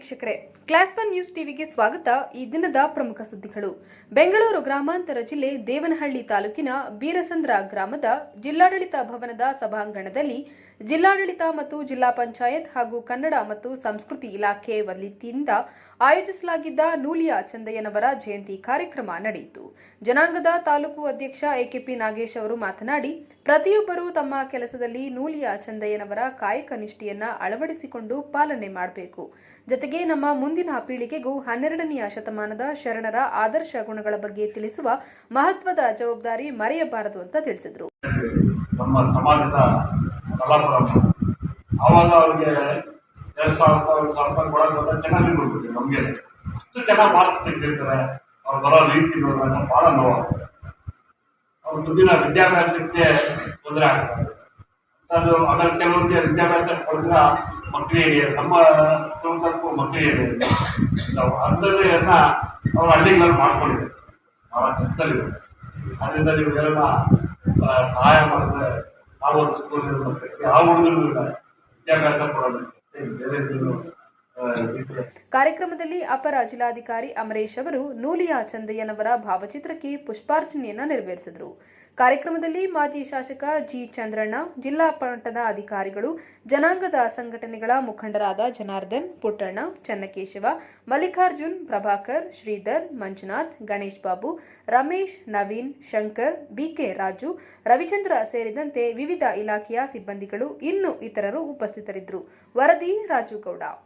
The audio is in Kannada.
ವೀಕ್ಷಕರೇ ಕ್ಲಾಸ್ ಒನ್ ನ್ಯೂಸ್ ಟಿವಿಗೆ ಸ್ವಾಗತ. ಈ ದಿನದ ಪ್ರಮುಖ ಸುದ್ದಿಗಳು. ಬೆಂಗಳೂರು ಗ್ರಾಮಾಂತರ ಜಿಲ್ಲೆ ದೇವನಹಳ್ಳಿ ತಾಲೂಕಿನ ಬೀರಸಂದ್ರ ಗ್ರಾಮದ ಜಿಲ್ಲಾಡಳಿತ ಭವನದ ಸಭಾಂಗಣದಲ್ಲಿ ಜಿಲ್ಲಾಡಳಿತ ಮತ್ತು ಜಿಲ್ಲಾ ಪಂಚಾಯತ್ ಹಾಗೂ ಕನ್ನಡ ಮತ್ತು ಸಂಸ್ಕೃತಿ ಇಲಾಖೆ ವತಿಯಿಂದ ಆಯೋಜಿಸಲಾಗಿದ್ದ ನೂಲಿಯ ಚಂದಯ್ಯನವರ ಜಯಂತಿ ಕಾರ್ಯಕ್ರಮ ನಡೆಯಿತು. ಜನಾಂಗದ ತಾಲೂಕು ಅಧ್ಯಕ್ಷ ಎಕೆಪಿ ನಾಗೇಶ್ ಅವರು ಮಾತನಾಡಿ, ಪ್ರತಿಯೊಬ್ಬರೂ ತಮ್ಮ ಕೆಲಸದಲ್ಲಿ ನೂಲಿಯ ಚಂದಯ್ಯನವರ ಕಾಯಕ ನಿಷ್ಠೆಯನ್ನ ಅಳವಡಿಸಿಕೊಂಡು ಪಾಲನೆ ಮಾಡಬೇಕು. ಜತೆಗೆ ನಮ್ಮ ಮುಂದಿನ ಪೀಳಿಗೆಗೂ ಹನ್ನೆರಡನೆಯ ಶತಮಾನದ ಶರಣರ ಆದರ್ಶ ಗುಣಗಳ ಬಗ್ಗೆ ತಿಳಿಸುವ ಮಹತ್ವದ ಜವಾಬ್ದಾರಿ ಮರೆಯಬಾರದು ಅಂತ ತಿಳಿಸಿದರು. ನಮ್ಮ ಸಮಾಜದ ಕಲಾಪುರ ಆವಾಗ ಅವ್ರಿಗೆ ಎರಡು ಸಾವಿರ ರೂಪಾಯಿ ಸಾವಿರ ರೂಪಾಯಿ ಕೊಡೋದು ಅಂತ ಚೆನ್ನಾಗಿ ಕೊಡ್ಬಿಟ್ಟು ನಮಗೆ. ಅಷ್ಟು ಚೆನ್ನಾಗಿ ಮಾರ್ಕ್ಸ್ ತೆಗೆದಿರ್ತಾರೆ. ಅವ್ರು ಬರೋ ರೀತಿ ನೋಡಿದಾಗ ಭಾಳ ನೋವಾಗುತ್ತೆ ಅವ್ರ ದುಡ್ಡಿನ ವಿದ್ಯಾಭ್ಯಾಸಕ್ಕೆ ತೊಂದರೆ ಆಗ್ತದೆ ಅದು ಆಮೇಲೆ ಕೆಲವರಿಗೆ ವಿದ್ಯಾಭ್ಯಾಸ ಪಡೆದ್ರ ಮಕ್ಕಳಿಗೆ ನಮ್ಮ ಕುಟುಂಬಕ್ಕೂ ಮಕ್ಕಳಿಗೆ ನಾವು ಅವ್ರು ಹಳ್ಳಿಗಳಲ್ಲಿ ಮಾಡ್ಕೊಂಡಿದ್ದಾರೆ. ಭಾಳ ಕಷ್ಟದಲ್ಲಿದೆ ಅದರಿಂದ ನೀವು ಎಲ್ಲ ಸಹಾಯ ಮಾಡಿದ್ರೆ ಆ ಒಂದು ಸ್ಕೂಲ್ ಯಾವ ಹುಡುಗರು ಇಲ್ಲ ವಿದ್ಯಾಭ್ಯಾಸ ಕೊಡೋದಕ್ಕೆ. ಬೇರೆ ಆ, ಕಾರ್ಯಕ್ರಮದಲ್ಲಿ ಅಪರ ಜಿಲ್ಲಾಧಿಕಾರಿ ಅಮರೇಶ್ ಅವರು ನೂಲಿಯಾ ಚಂದಯ್ಯನವರ ಭಾವಚಿತ್ರಕ್ಕೆ ಪುಷ್ಪಾರ್ಚನೆಯನ್ನು ನೆರವೇರಿಸಿದರು. ಕಾರ್ಯಕ್ರಮದಲ್ಲಿ ಮಾಜಿ ಶಾಸಕ ಜಿ ಚಂದ್ರಣ್ಣ, ಜಿಲ್ಲಾ ಪಟ್ಟದ ಅಧಿಕಾರಿಗಳು, ಜನಾಂಗದ ಸಂಘಟನೆಗಳ ಮುಖಂಡರಾದ ಜನಾರ್ದನ್, ಪುಟ್ಟಣ್ಣ, ಚನ್ನಕೇಶವ, ಮಲ್ಲಿಕಾರ್ಜುನ್, ಪ್ರಭಾಕರ್, ಶ್ರೀಧರ್, ಮಂಜುನಾಥ್, ಗಣೇಶ್ ಬಾಬು, ರಮೇಶ್, ನವೀನ್, ಶಂಕರ್, ಬಿಕೆ ರಾಜು, ರವಿಚಂದ್ರ ಸೇರಿದಂತೆ ವಿವಿಧ ಇಲಾಖೆಯ ಸಿಬ್ಬಂದಿಗಳು ಇನ್ನು ಇತರರು ಉಪಸ್ಥಿತರಿದ್ದರು. ವರದಿ ರಾಜು ಗೌಡ